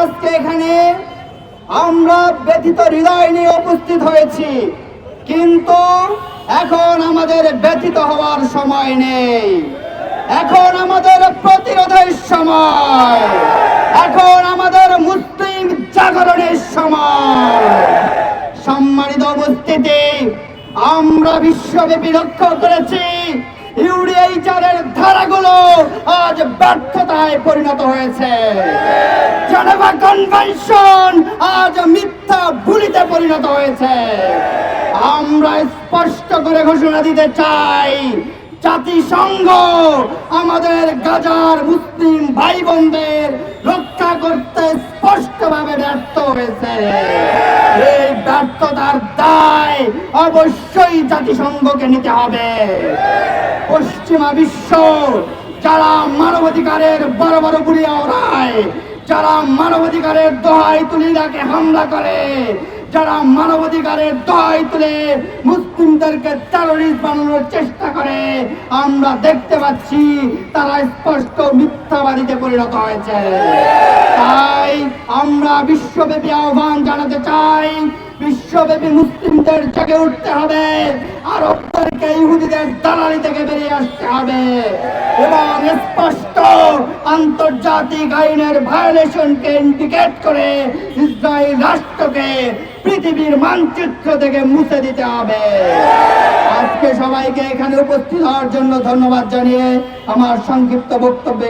আজকে এখানে আমরা ব্যথিত হৃদয় নিয়ে উপস্থিত হয়েছি, কিন্তু এখন আমাদের ব্যথিত হওয়ার সময় নেই। এখন আমাদের প্রতিরোধের সময়। এখন আমাদের মুসলিম জাগরণের সময়। সম্মানিত উপস্থিতি, আমরা বিশ্বব্যাপী লক্ষ্য করেছি ইউডিএইচআরের ধারাগুলো আজ ব্যর্থতায় পরিণত হয়েছে। জেনেভা কনভেনশন আজ মিথ্যা ভুলিতে পরিণত হয়েছে। আমরা স্পষ্ট করে ঘোষণা দিতে চাই, জাতিসংঘ আমাদের গাজার মুসলিম ভাই বোনদের রক্ষা করতে স্পষ্টভাবে ব্যর্থ হয়েছে। এই ব্যর্থতার দায় অবশ্যই জাতিসংঘকে নিতে হবে। পশ্চিমা বিশ্ব যারা মানবাধিকারের বড় বড় বুড়িয়া ওড়ায় যারা মানবাধিকারের দোহাই তুলে ইরাকে হামলা করে, যারা মানবাধিকারের দোহাই তুলে মুসলিমদেরকে টেরোরিস্ট বানানোর চেষ্টা করে, আমরা দেখতে পাচ্ছি তারা স্পষ্ট মিথ্যাবাদীতে পরিণত হয়েছে। তাই আমরা বিশ্বব্যাপী আহ্বান জানাতে চাই বিশ্বব্যাপী মুসলিমদের জেগে উঠতে হবে। আরবদেরকে ইহুদিদের দালালি থেকে বেরিয়ে আসতে হবে। এবং স্পষ্ট আন্তর্জাতিক আইনের ভায়োলেশনকে ইন্ডিকেট করে ইসরায়েল রাষ্ট্রকে পৃথিবীর মানচিত্র থেকে মুছে দিতে হবে। আজকে সবাইকে এখানে উপস্থিত হওয়ার জন্য ধন্যবাদ জানিয়ে আমার সংক্ষিপ্ত বক্তব্য